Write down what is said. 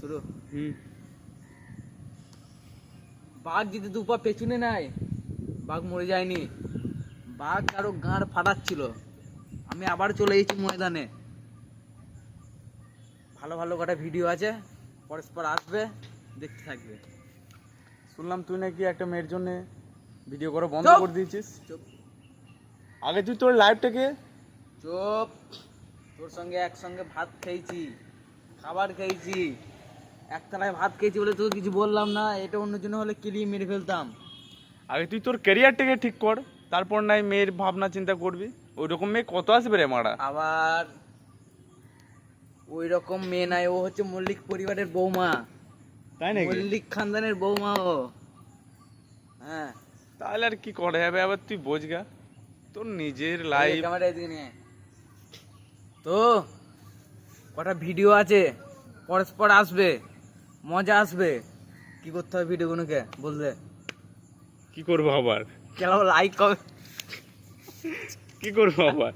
শুরু। হুম। বাঘ যদি দু পা পেছনে নেয় বাঘ মরে যায়নি। বাঘ কারও গাঁড় ফাটাচ্ছিল। আমি আবার চলে গেছি ময়দানে। ভালো ভালো কটা ভিডিও আছে পরস্পর আসবে দেখতে থাকবে। শুনলাম তুই নাকি একটা মেয়ের জন্য ভিডিও করা বন্ধ করে দিয়েছিস। আগে তুই তোর লাইফটাকে চুপ! তোর সঙ্গে একসঙ্গে ভাত খেয়েছি খাবার খেয়েছি। একতলায় ভাত খেয়েছি বলে তোকে কিছু বললাম না এটা অন্য জন্য হলে কিলিয়ে মেরে ফেলতাম। আগে তুই তোর ক্যারিয়ারটাকে ঠিক কর তারপর নাই মেয়ের ভাবনা চিন্তা করবি। ওই রকম মেয়ে কত আসবে রে মারা? আবার ওই রকম মেয়ে নাই ও হচ্ছে মল্লিক পরিবারের বৌমা। তাই নাকি? মল্লিক খানদানের বৌমা ও। হ্যাঁ। তাহলে আর কি করা যাবে আবার তুই বোঝগা তোর নিজের লাইফ ক্যামেরা এদিকে নিয়ে। তো কটা ভিডিও আছে পরস্পর আসবে। মজা আসবে। কি করতে হবে ভিডিওগুলোকে বললে কি করব আবার? কেন লাইক কি করব আবার?